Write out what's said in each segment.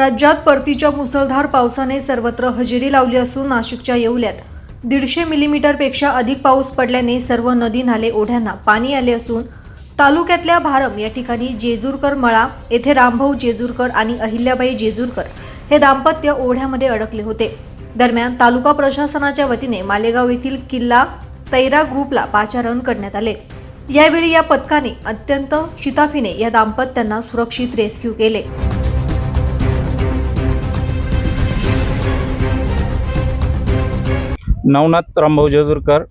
राज्यात परतीच्या मुसळधार पावसाने सर्वत्र हजेरी लावली असून नाशिकच्या येवल्यात. दीडशे मिलीमीटरपेक्षा अधिक पाऊस पडल्याने सर्व नदी नाले ओढ्यांना पाणी आले असून तालुक्यातल्या भारम या ठिकाणी जेजूरकर मळा येथे रामभाऊ जेजूरकर आणि अहिल्याबाई जेजूरकर हे दाम्पत्य ओढ्यामध्ये अडकले होते. दरम्यान तालुका प्रशासनाच्या वतीने मालेगाव येथील किल्ला तैरा ग्रुपला पाचारण करण्यात आले. यावेळी या पथकाने अत्यंत शिताफीने या दाम्पत्यांना सुरक्षित रेस्क्यू केले. नवनाथ रामभाऊ जेजूरकर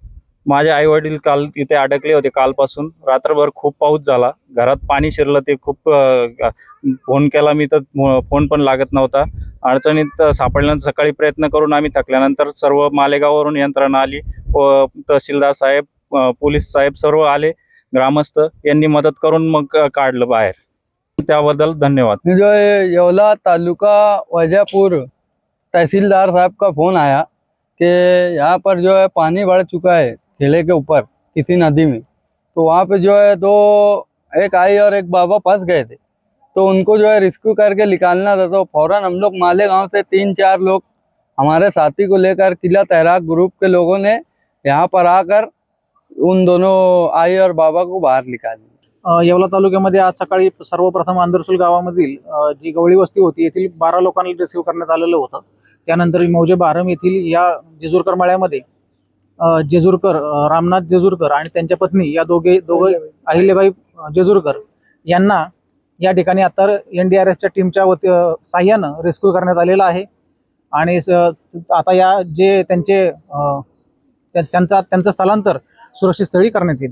माझे आई वडील काल इथे अडकले होते कालपासून. रात्रभर खूप पाऊस झाला. घरात पाणी शिरलं ते खूप फोन केला मी तर फोन पण लागत नव्हता. अडचणीत सापडल्यानंतर सकाळी प्रयत्न करून आम्ही थकल्यानंतर सर्व मालेगाववरून यंत्रणा आली. व तहसीलदार साहेब पोलीस साहेब सर्व आले. ग्रामस्थ यांनी मदत करून मग काढलं बाहेर. त्याबद्दल धन्यवाद. म्हणजे येवला तालुका वजयपुर तहसीलदार साहब का फोन आया? कि यहाँ पर जो है पानी बढ़ चुका है ठेले के ऊपर किसी नदी में। तो वहाँ पे जो है दो एक आई और एक बाबा फंस गए थे। तो उनको जो है रिस्क्यू करके निकालना था। तो फ़ौरन हम लोग माले गाँव से तीन चार लोग हमारे साथी को लेकर किला तैराक ग्रुप के लोगों ने यहाँ पर आकर उन दोनों आई और बाबा को बाहर निकाल अ, येवला तालुक्यामध्ये आज सकाळी सर्वप्रथम आंदरसूल गावामधील जी गवळी वस्ती होती येथील बारा लोकांना रेस्क्यू करण्यात आलेलं होतं. त्यानंतर मौजे बारम येथील या जेजूरकर मळ्यामध्ये जेजूरकर रामनाथ जेजूरकर आणि त्यांच्या पत्नी या दोघे दोघे अहिल्याबाई जेजूरकर यांना या ठिकाणी आता एन डी आर एफच्या टीमच्या वती साह्यानं रेस्क्यू करण्यात आलेला आहे. आणि स- आता या जे त्यांचे त्या- त्यांचा त्यांचं स्थलांतर सुरक्षित स्थळी करण्यात येईल.